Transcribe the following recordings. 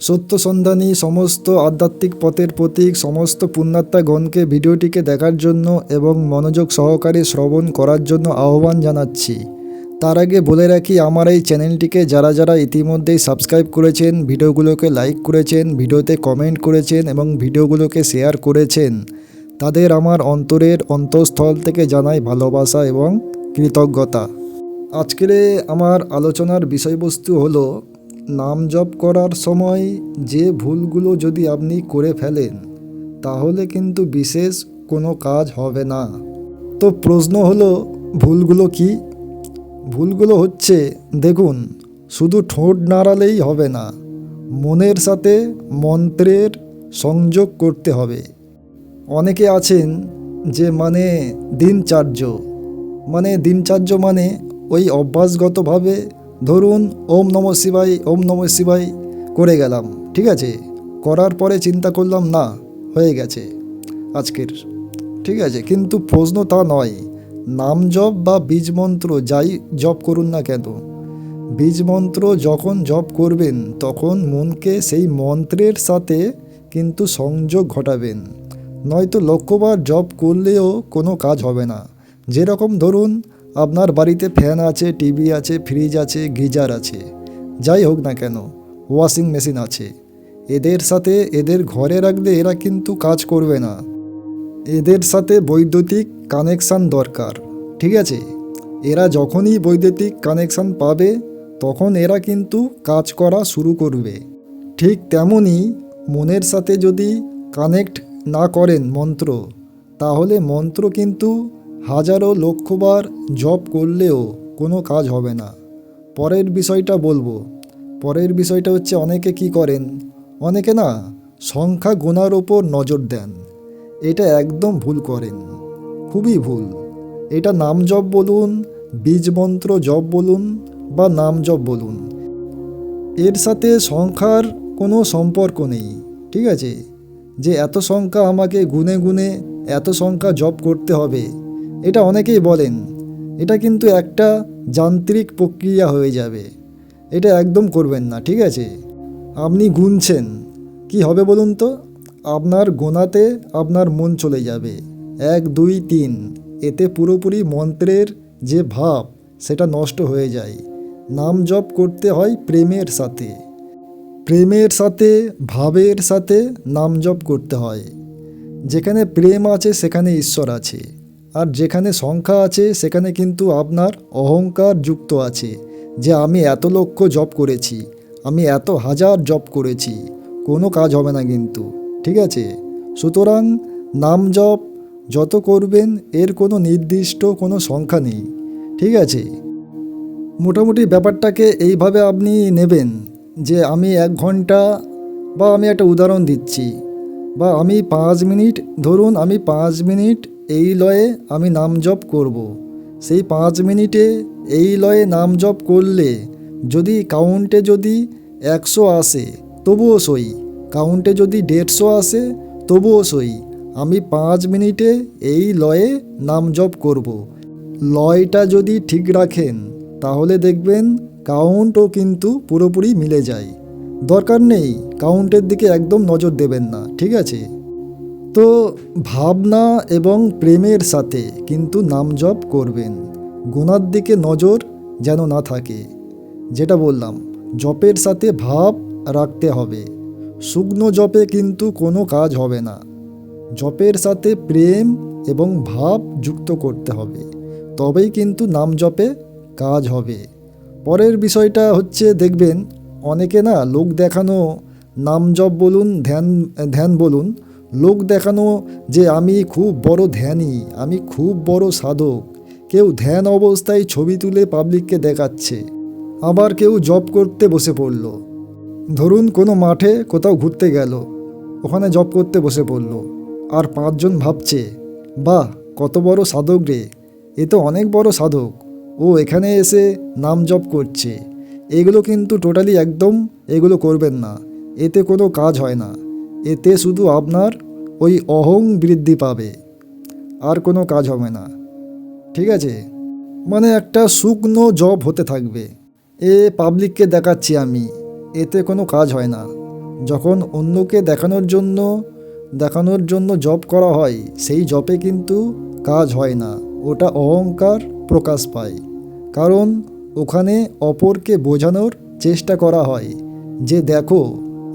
সত্য সন্ধানী, সমস্ত আধ্যাত্মিক পথের প্রতীক, সমস্ত পুণ্যাত্মাগণকে ভিডিওটিকে দেখার জন্য এবং মনোযোগ সহকারে শ্রবণ করার জন্য আহ্বান জানাচ্ছি। তার আগে বলে রাখি, আমার এই চ্যানেলটিকে যারা যারা ইতিমধ্যেই সাবস্ক্রাইব করেছেন, ভিডিওগুলোকে লাইক করেছেন, ভিডিওতে কমেন্ট করেছেন এবং ভিডিওগুলোকে শেয়ার করেছেন, তাদের আমার অন্তরের অন্তঃস্থল থেকে জানাই ভালোবাসা এবং কৃতজ্ঞতা। আজকের আমার আলোচনার বিষয়বস্তু হলো নাম জপ করার সময় যে ভুলগুলো যদি আপনি করে ফেলেন, তাহলে কিন্তু বিশেষ কোনো কাজ হবে না। তো প্রশ্ন হলো, ভুলগুলো কি? ভুলগুলো হচ্ছে, দেখুন, শুধু ঠোঁট নাড়ালেই হবে না, মনের সাথে মন্ত্রের সংযোগ করতে হবে। অনেকে আছেন যে মানে দিনচার্য। মানে দিনচার্য মানে ওই অভ্যাসগতভাবে ধরুন, ওম নম শিবাই ওম নম শিবাই করে গেলাম, ঠিক আছে? করার পরে চিন্তা করলাম, না, হয়ে গেছে আজকের, ঠিক আছে? কিন্তু প্রশ্ন তা নয়, নাম জপ বা বীজ মন্ত্র যাই জপ করুন না কেন? বীজ মন্ত্র যখন জপ করবেন, তখন মনকে সেই মন্ত্রের সাথে কিন্তু সংযোগ ঘটাবেন। নয়তো লক্ষ্যবার জপ করলেও কোনো কাজ হবে না। যেরকম ধরুন আপনার বাড়িতে ফ্যান আছে, টিভি আছে, ফ্রিজ আছে, গিজার আছে। যাই হোক না কেন, ওয়াশিং মেশিন আছে। এদের সাথে এদের ঘরে রাখলে এরা কিন্তু কাজ করবে না। এদের সাথে বৈদ্যুতিক কানেকশান দরকার, ঠিক আছে? এরা যখনই বৈদ্যুতিক কানেকশান পাবে, তখন এরা কিন্তু কাজ করা শুরু করবে। ঠিক তেমনই মনের সাথে যদি কানেক্ট না করেন মন্ত্র, তাহলে মন্ত্র কিন্তু হাজারো লক্ষবার জপ করলেও কোনো কাজ হবে না। পরের বিষয়টা বলব। পরের বিষয়টা হচ্ছে অনেকে কি করেন? অনেকে না, সংখ্যা গোনার ওপর নজর দেন। এটা একদম ভুল করেন। খুবই ভুল। এটা নাম জপ বলুন, বীজ মন্ত্র বলুন বা নাম জপ বলুন। এর সাথে সংখ্যার কোনো সম্পর্ক নেই, ঠিক আছে? যে এত সংখ্যা আমাকে গুনে গুনে এত সংখ্যা জপ করতে হবে এটা অনেকেই বলেন, এটা কিন্তু একটা যান্ত্রিক প্রক্রিয়া হয়ে যাবে। এটা একদম করবেন না, ঠিক আছে? আপনি গুনছেন, কি হবে বলুন তো? আপনার গোনাতে আপনার মন চলে যাবে। এক, দুই, তিন, এতে পুরোপুরি মন্ত্রের যে ভাব, সেটা নষ্ট হয়ে যায়। নাম জপ করতে হয় প্রেমের সাথে। প্রেমের সাথে, ভাবের সাথে নাম জপ করতে হয়। যেখানে প্রেম আছে, সেখানে ঈশ্বর আছে। আর যেখানে সংখ্যা আছে, সেখানে কিন্তু আপনার অহংকার যুক্ত আছে, যে আমি এত লক্ষ জব করেছি, আমি এত হাজার জব করেছি, কোনো কাজ হবে না কিন্তু, ঠিক আছে? সুতরাং নাম জপ যত করবেন, এর কোনো নির্দিষ্ট কোনো সংখ্যা নেই, ঠিক আছে? মোটামুটি ব্যাপারটাকে এইভাবে আপনি নেবেন, যে আমি এক ঘণ্টা বা আমি একটা উদাহরণ দিচ্ছি, বা আমি পাঁচ মিনিট, ধরুন আমি পাঁচ মিনিট এই লয়ে আমি নাম জপ করব। সেই পাঁচ মিনিটে এই লয়ে নাম জপ করলে যদি কাউন্টে যদি একশো আসে, তবুও সই কাউন্টে যদি দেড়শো আসে, তবুও সই আমি পাঁচ মিনিটে এই লয়ে নাম জপ করব। লয়টা যদি ঠিক রাখেন, তাহলে দেখবেন কাউন্টও কিন্তু পুরোপুরি মিলে যায় দরকার নেই, কাউন্টের দিকে একদম নজর দেবেন না, ঠিক আছে তো ভাবনা এবং প্রেমের সাথে কিন্তু নাম জপ করবেন। গোনার দিকে নজর যেন না থাকে। যেটা বললাম, জপের সাথে ভাব রাখতে হবে। শুকনো জপে কিন্তু কোনো কাজ হবে না। জপের সাথে প্রেম এবং ভাব যুক্ত করতে হবে। তবেই কিন্তু নাম জপে কাজ হবে। পরের বিষয়টা হচ্ছে, দেখবেন অনেকে না লোক দেখানো নাম জপ বলুন, ধ্যান ধ্যান বলুন লোক দেখানো যে আমি খুব বড় ধ্যানী, আমি খুব বড় সাধক। কেউ ধ্যান অবস্থায় ছবি তুলে পাবলিককে দেখাচ্ছে। আবার কেউ জব করতে বসে পড়ল। ধরুন কোনো মাঠে কোথাও ঘুরতে গেল, ওখানে জব করতে বসে পড়ল। আর পাঁচজন ভাবছে, বাহ, কত বড় সাধক রে, এ তো অনেক বড় সাধক। ও এখানে এসে নাম জপ করছে। এগুলো কিন্তু টোটালি একদম এগুলো করবেন না। এতে কোনো কাজ হয় না। এতে শুধু আপনার ওই অহং বৃদ্ধি পাবে, আর কোনো কাজ হবে না। ঠিক আছে? মানে একটা শুকনো জব হতে থাকবে। এ পাবলিককে দেখাচ্ছি আমি। এতে কোনো কাজ হয় না। যখন অন্যকে দেখানোর জন্য দেখানোর জন্য জব করা হয়, সেই জবে কিন্তু কাজ হয় না। ওটা অহংকার প্রকাশ পায়। কারণ ওখানে অপরকে বোঝানোর চেষ্টা করা হয় যে, দেখো,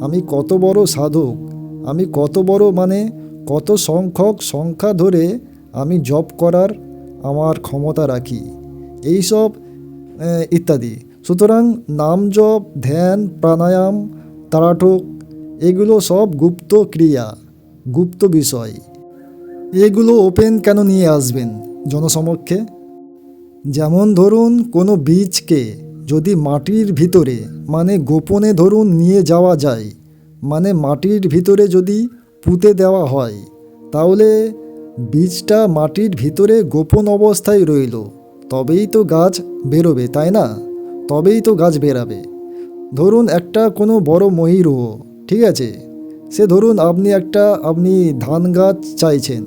আমি কত বড় সাধক। আমি কত বড় মানে কত সংখ্যক সংখ্যা ধরে আমি জব করার আমার ক্ষমতা রাখি। এইসব ইত্যাদি। সুতরাং নাম জপ, ধ্যান, প্রাণায়াম, তারাটক, এগুলো সব গুপ্ত ক্রিয়া, গুপ্ত বিষয়। এগুলো ওপেন কেন নিয়ে আসবেন জনসমক্ষে? যেমন ধরুন কোনো বীজকে যদি মাটির ভিতরে মানে গোপনে ধরুন নিয়ে যাওয়া যায় মানে মাটির ভিতরে যদি পুঁতে দেওয়া হয়, তাহলে বীজটা মাটির ভিতরে গোপন অবস্থায় রইল। তবেই তো গাছ বেরোবে, তাই না? তবেই তো গাছ বেরাবে। ধরুন একটা কোনো বড় ময়ূরও ঠিক আছে? সে ধরুন আপনি একটা, আপনি ধান গাছ চাইছেন।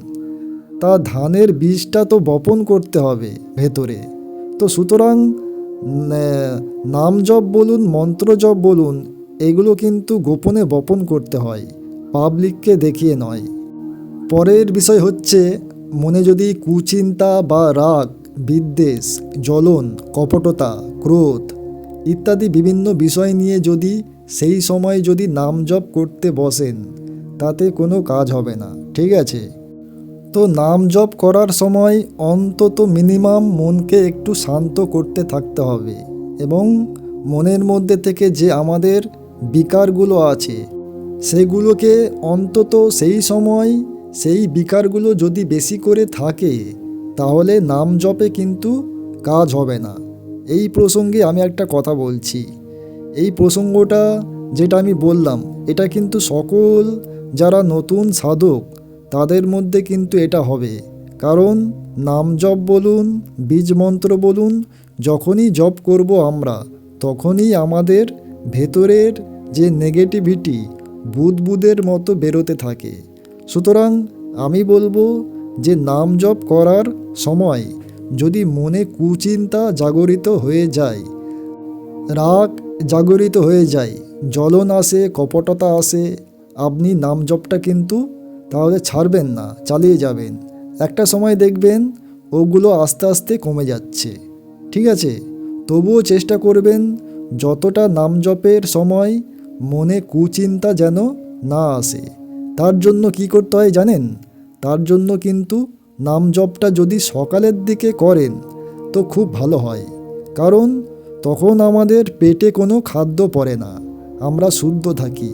তা ধানের বীজটা তো বপন করতে হবে ভেতরে। তো সুতরাং নাম জপ বলুন মন্ত্র জপ বলুন এগুলো কিন্তু গোপনে বপন করতে হয়, পাবলিককে দেখিয়ে নয়। পরের বিষয় হচ্ছে, মনে যদি কুচিন্তা বা রাগ, বিদ্বেষ, জ্বলন, কপটতা, ক্রোধ ইত্যাদি বিভিন্ন বিষয় নিয়ে যদি সেই সময় যদি নাম জপ করতে বসেন, তাতে কোনো কাজ হবে না, ঠিক আছে? তো নাম জপ করার সময় অন্তত মিনিমাম মনকে একটু শান্ত করতে থাকতে হবে এবং মনের মধ্যে থেকে যে আমাদের বিকারগুলো আছে। সেগুলোকে অন্তত সেই সময় সেই বিকারগুলো যদি বেশি করে থাকে, তাহলে নাম জপে কিন্তু কাজ হবে না। এই প্রসঙ্গে আমি একটা কথা বলছি। এই প্রসঙ্গটা যেটা আমি বললাম, এটা কিন্তু সকল যারা নতুন সাধক, তাদের মধ্যে কিন্তু এটা হবে। কারণ নাম জপ বলুন, বীজ মন্ত্র বলুন, যখনই জপ করব আমরা, তখনই আমাদের ভেতরের যে নেগেটিভিটি বুদবুদের মতো বেরোতে থাকে। সুতরাং আমি বলব যে নাম জপ করার সময় যদি মনে কুচিন্তা জাগরিত হয়ে যায়, রাগ জাগরিত হয়ে যায়, জ্বলন আসে, কপটতা আসে, আপনি নাম জপটা কিন্তু তাহলে ছাড়বেন না, চালিয়ে যাবেন। একটা সময় দেখবেন ওগুলো আস্তে আস্তে কমে যাচ্ছে। ঠিক আছে? তবুও চেষ্টা করবেন যতটা নাম জপের সময় মনে কুচিন্তা যেন না আসে, তার জন্য কি করতে হয় জানেন? তার জন্য কিন্তু নাম জপটা যদি সকালের দিকে করেন, তো খুব ভালো হয়। কারণ তখন আমাদের পেটে কোনো খাদ্য পড়ে না, আমরা শুদ্ধ থাকি।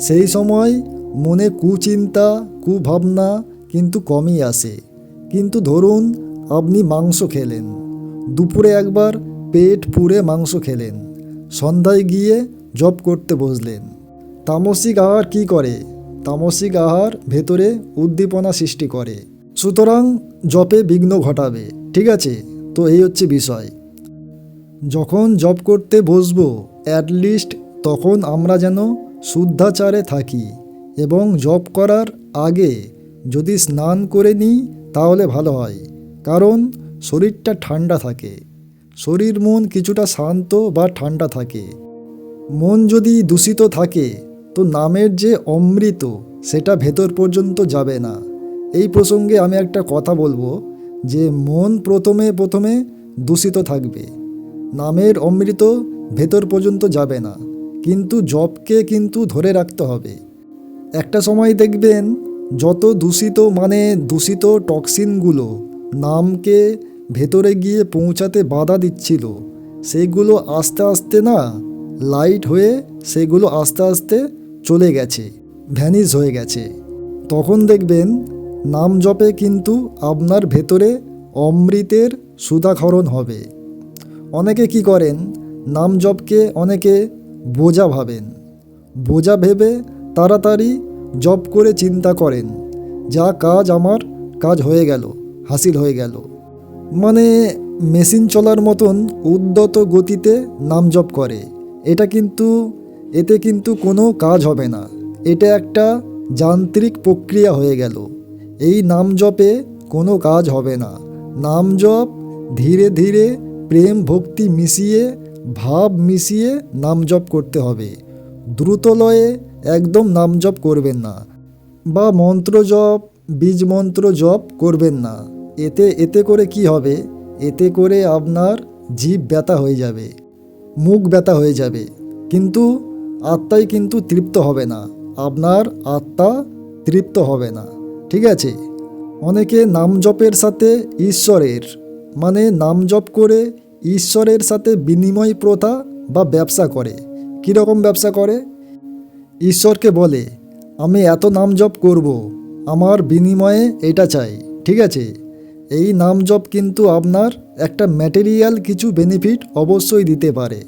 সেই সময় মনে কুচিন্তা, কুভাবনা কিন্তু কমই আসে। কিন্তু ধরুন, আপনি মাংস খেলেন। দুপুরে একবার পেট পুড়ে মাংস খেলেন। সন্ধ্যায় গিয়ে জব করতে বসলেন। তামসিক আহার কি করে? তামসিক আহার ভেতরে উদ্দীপনা সৃষ্টি করে। সুতরাং জপে বিঘ্ন ঘটাবে, ঠিক আছে? তো এই হচ্ছে বিষয়। যখন জব করতে বসবো অ্যাটলিস্ট তখন আমরা যেন শুদ্ধাচারে থাকি এবং জব করার আগে যদি স্নান করে নিই, তাহলে ভালো হয়। কারণ শরীরটা ঠান্ডা থাকে। শরীর মন কিছুটা শান্ত বা ঠান্ডা থাকে। মন যদি দূষিত থাকে, তো নামের যে অমৃত, সেটা ভেতর পর্যন্ত যাবে না। এই প্রসঙ্গে আমি একটা কথা বলব, যে মন প্রথমে প্রথমে দূষিত থাকবে। নামের অমৃত ভেতর পর্যন্ত যাবে না, কিন্তু জবকে কিন্তু ধরে রাখতে হবে। একটা সময় দেখবেন, যত দূষিত মানে দূষিত টক্সিনগুলো, নামকে ভেতরে গিয়ে পৌঁছাতে বাধা দিচ্ছিল। সেগুলো আস্তে আস্তে না লাইট হয়ে সেগুলো আস্তে আস্তে চলে গেছে ভ্যানিশ হয়ে গেছে। তখন দেখবেন, নাম জপে কিন্তু আপনার ভেতরে অমৃতের সুধাখরণ হবে। অনেকে কি করেন, নাম জপকে অনেকে বোঝা ভাবেন। বোঝা ভেবে তাড়াতাড়ি জব করে চিন্তা করেন, যা কাজ আমার কাজ হয়ে গেল, হাসিল হয়ে গেল। মানে মেশিন চলার মতন উদ্যত গতিতে নাম জপ করে। এটা কিন্তু, এতে কিন্তু কোনো কাজ হবে না। এটা একটা যান্ত্রিক প্রক্রিয়া হয়ে গেল। এই নাম জপে কোনো কাজ হবে না। নাম জপ, ধীরে ধীরে প্রেম ভক্তি মিশিয়ে, ভাব মিশিয়ে নাম জপ করতে হবে। দ্রুত লয়ে একদম নাম জপ করবেন না। বা মন্ত্র জপ, বীজ মন্ত্র জপ করবেন না। এতে এতে করে কি হবে? এতে করে আপনার জীব ব্যথা হয়ে যাবে, মুখ ব্যথা হয়ে যাবে। কিন্তু আত্মাই কিন্তু তৃপ্ত হবে না। আপনার আত্মা তৃপ্ত হবে না। ঠিক আছে? অনেকে নাম জপের সাথে ঈশ্বরের মানে নাম জপ করে ঈশ্বরের সাথে বিনিময় প্রথা বা ব্যবসা করে। কীরকম ব্যবসা করে? ঈশ্বরকে বলে, আমি এত নাম জপ করব, আমার বিনিময়ে এটা চাই। ঠিক আছে? এই নাম জপ কিন্তু আপনার একটা ম্যাটেরিয়াল কিছু বেনিফিট অবশ্যই দিতে পারে।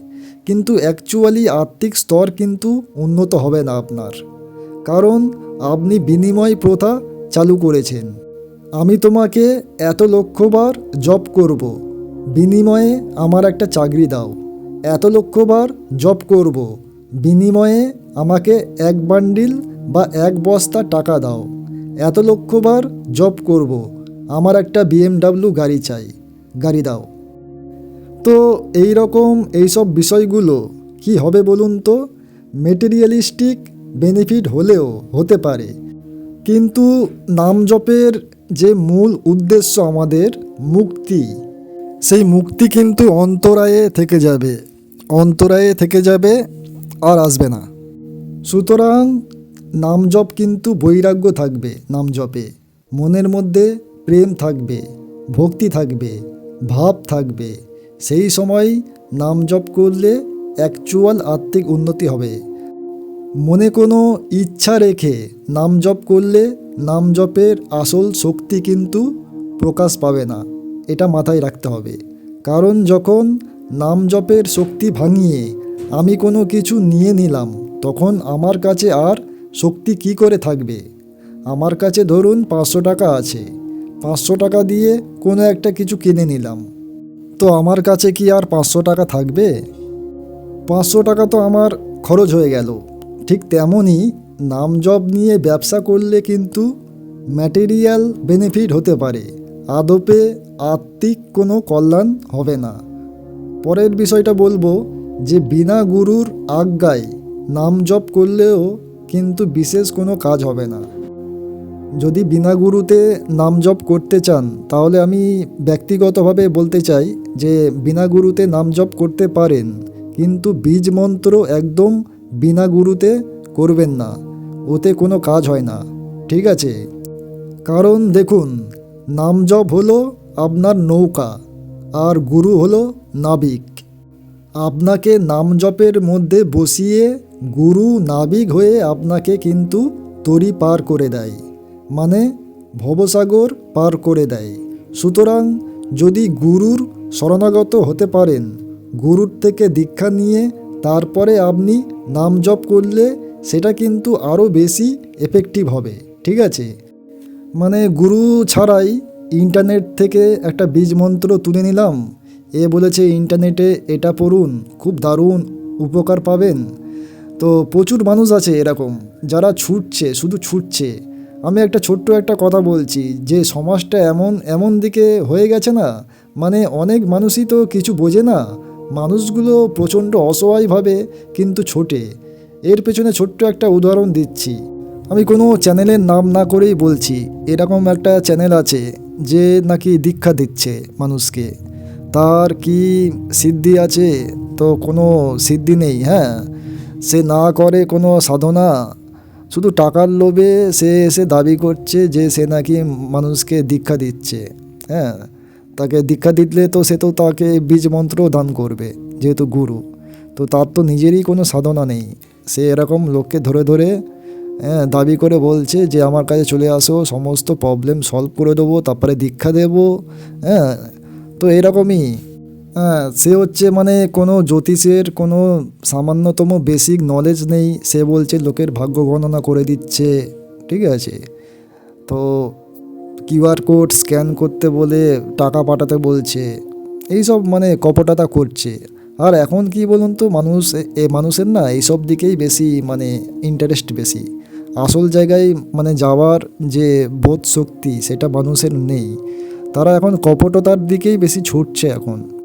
কিন্তু অ্যাকচুয়ালি আর্থিক স্তর কিন্তু উন্নত হবে না আপনার। কারণ আপনি বিনিময় প্রথা চালু করেছেন। আমি তোমাকে এত লক্ষবার জব করব। বিনিময়ে আমার একটা চাকরি দাও। এত লক্ষবার জব করব। বিনিময়ে আমাকে এক বান্ডিল বা এক বস্তা টাকা দাও। এত লক্ষবার জব করব। আমার একটা বিএমডাব্লিউ গাড়ি চাই, গাড়ি দাও। তো এই রকম এইসব বিষয়গুলো কি হবে বলুন তো? মেটেরিয়ালিস্টিক বেনিফিট হলেও হতে পারে। কিন্তু নাম জপের যে মূল উদ্দেশ্য আমাদের মুক্তি, সেই মুক্তি কিন্তু অন্তরায়ে থেকে যাবে, অন্তরায়ে থেকে যাবে আর আসবে না। সুতরাং নাম জপ কিন্তু বৈরাগ্য থাকবে, নাম জপে। মনের মধ্যে প্রেম থাকবে, ভক্তি থাকবে, ভাব থাকবে। সেই সময় নাম জপ করলে অ্যাকচুয়াল আত্মিক উন্নতি হবে। মনে কোনো ইচ্ছা রেখে নাম জপ করলে নাম জপের আসল শক্তি কিন্তু প্রকাশ পাবে না। এটা মাথায় রাখতে হবে। কারণ যখন নাম জপের শক্তি ভাঙিয়ে আমি কোনো কিছু নিয়ে নিলাম, তখন আমার কাছে আর শক্তি কি করে থাকবে? আমার কাছে ধরুন পাঁচশো টাকা আছে। পাঁচশো টাকা দিয়ে কোনো একটা কিছু কিনে নিলাম। তো আমার কাছে কি আর পাঁচশো টাকা থাকবে? পাঁচশো টাকা তো আমার খরচ হয়ে গেল। ঠিক তেমনই নাম জপ নিয়ে ব্যবসা করলে কিন্তু ম্যাটেরিয়াল বেনিফিট হতে পারে। আদপে আত্মিক কোনো কল্যাণ হবে না। পরের বিষয়টা বলব যে বিনা গুরুর আজ্ঞায় নাম জপ করলেও কিন্তু বিশেষ কোনো কাজ হবে না। যদি বিনা গুরুতে নাম জপ করতে চান, তাহলে আমি ব্যক্তিগতভাবে বলতে চাই যে বিনা গুরুতে নাম জপ করতে পারেন, কিন্তু বীজ মন্ত্র একদম বিনা গুরুতে করবেন না। ওতে কোনো কাজ হয় না। ঠিক আছে? কারণ দেখুন, নাম জপ হলো আপনার নৌকা, আর গুরু হলো নাবিক। আপনাকে নাম জপের মধ্যে বসিয়ে গুরু নাবিক হয়ে আপনাকে কিন্তু তরি পার করে দেয়। মানে ভবসাগর পার করে দেয়। সুতরাং যদি গুরুর শরণাগত হতে পারেন, গুরুর থেকে দীক্ষা নিয়ে তারপরে আপনি নাম জপ করলে সেটা কিন্তু আরও বেশি এফেক্টিভ হবে। ঠিক আছে? মানে গুরু ছাড়াই ইন্টারনেট থেকে একটা বীজ মন্ত্র তুলে নিলাম। এ বলেছে, ইন্টারনেটে এটা পড়ুন, খুব দারুণ উপকার পাবেন। তো প্রচুর মানুষ আছে এরকম, যারা ছুটছে, শুধু ছুটছে। আমি একটা ছোট্ট একটা কথা বলছি, যে সমাজটা এমন এমন দিকে হয়ে গেছে না মানে অনেক মানুষই তো কিছু বোঝে না, মানুষগুলো প্রচণ্ড অসহায়ভাবে কিন্তু ছোটে। এর পেছনে ছোট্ট একটা উদাহরণ দিচ্ছি। আমি কোনো চ্যানেলের নাম না করেই বলছি, এরকম একটা চ্যানেল আছে, যে নাকি দীক্ষা দিচ্ছে মানুষকে। তার কি সিদ্ধি আছে? তো কোনো সিদ্ধি নেই হ্যাঁ? সে না করে কোনো সাধনা শুধু টাকার লোভে সে এসে দাবি করছে যে সে নাকি মানুষকে দীক্ষা দিচ্ছে হ্যাঁ? তাকে দীক্ষা দিলে তো সে তো তাকে বীজ মন্ত্র দান করবে, যেহেতু গুরু। তো তার তো নিজেরই কোনো সাধনা নেই। সে এরকম লোককে ধরে ধরে হ্যাঁ দাবি করে বলছে যে, আমার কাছে চলে আসো, সমস্ত প্রবলেম সলভ করে দেবো, তারপরে দীক্ষা দেবো। হ্যাঁ? তো এরকমই হ্যাঁ সে হচ্ছে মানে কোনো জ্যোতিষের কোনো সামান্যতম বেসিক নলেজ নেই। সে বলছে, লোকের ভাগ্য গণনা করে দিচ্ছে। ঠিক আছে? তো কিউআর কোড স্ক্যান করতে বলে, টাকা পাঠাতে বলছে। এইসব মানে কপটাতা করছে। আর এখন কি বলুন তো, মানুষ, এ মানুষের না এইসব দিকেই বেশি মানে ইন্টারেস্ট বেশি। আসল জায়গায় মানে যাওয়ার যে বোধ শক্তি, সেটা মানুষের নেই। তারা এখন কপটতার দিকেই বেশি ছুটছে এখন।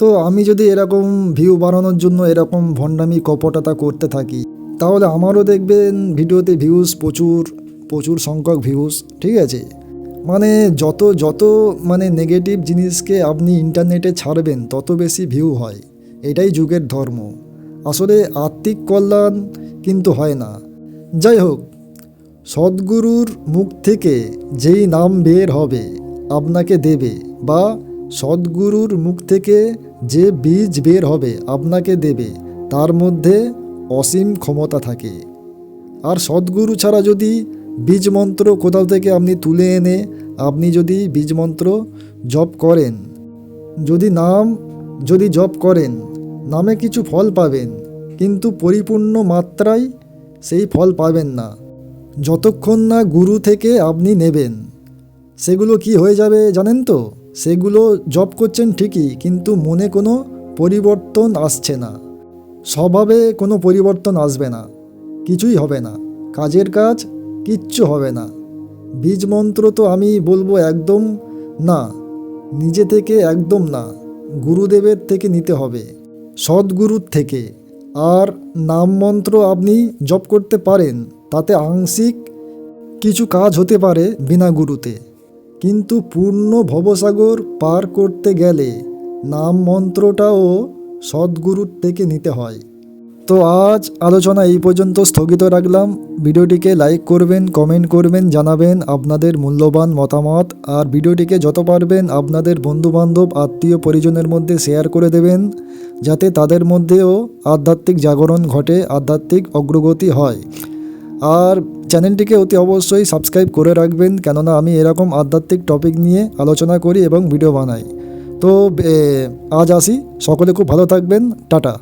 তো আমি যদি এরকম ভিউ বাড়ানোর জন্য এরকম ভণ্ডামি, কপটতা করতে থাকি, তাহলে আমারও দেখবেন ভিডিওতে ভিউজ প্রচুর প্রচুর সংখ্যক ভিউজ ঠিক আছে? মানে যত যত মানে নেগেটিভ জিনিসকে আপনি ইন্টারনেটে ছাড়বেন, তত বেশি ভিউ হয়। এটাই যুগের ধর্ম। আসলে আত্মিক কল্যাণ কিন্তু হয় না। যাই হোক, সদ্গুরুর মুখ থেকে যেই নাম বের হবে, আপনাকে দেবে বা সদ্গুরুর মুখ থেকে যে বীজ বের হবে আপনাকে দেবে, তার মধ্যে অসীম ক্ষমতা থাকে। আর সদ্গুরু ছাড়া যদি বীজ মন্ত্র কোথাও থেকে আপনি তুলে এনে আপনি যদি বীজ মন্ত্র জপ করেন, যদি নাম, যদি জপ করেন, নামে কিছু ফল পাবেন, কিন্তু পরিপূর্ণ মাত্রায় সেই ফল পাবেন না। যতক্ষণ না গুরু থেকে আপনি নেবেন, সেগুলো কি হয়ে যাবে জানেন তো? সেগুলো জব করছেন ঠিকই, কিন্তু মনে কোনো পরিবর্তন আসছে না। স্বভাবে কোনো পরিবর্তন আসবে না। কিছুই হবে না। কাজের কাজ কিচ্ছু হবে না। বীজ মন্ত্র তো আমি বলব একদম না। নিজে থেকে একদম না। গুরুদেবের থেকে নিতে হবে। সদ্গুরুর থেকে। আর নাম মন্ত্র আপনি জপ করতে পারেন, তাতে আংশিক কিছু কাজ হতে পারে বিনা গুরুতে। কিন্তু পূর্ণ ভবসাগর পার করতে গেলে নাম মন্ত্রটাও সদ্গুরুর থেকে নিতে হয়। তো আজ আলোচনা এই পর্যন্ত স্থগিত রাখলাম। ভিডিওটিকে লাইক করবেন, কমেন্ট করবেন, জানাবেন আপনাদের মূল্যবান মতামত। আর ভিডিওটিকে যত পারবেন আপনাদের বন্ধুবান্ধব, আত্মীয় পরিজনের মধ্যে শেয়ার করে দেবেন, যাতে তাদের মধ্যেও আধ্যাত্মিক জাগরণ ঘটে, আধ্যাত্মিক অগ্রগতি হয়। আর চ্যানেলটিকে অতি অবশ্যই সাবস্ক্রাইব করে রাখবেন, কেননা আমি এরকম আধ্যাত্মিক টপিক নিয়ে আলোচনা করি এবং ভিডিও বানাই। তো আজ আসি। সকলে খুব ভালো থাকবেন। টাটা।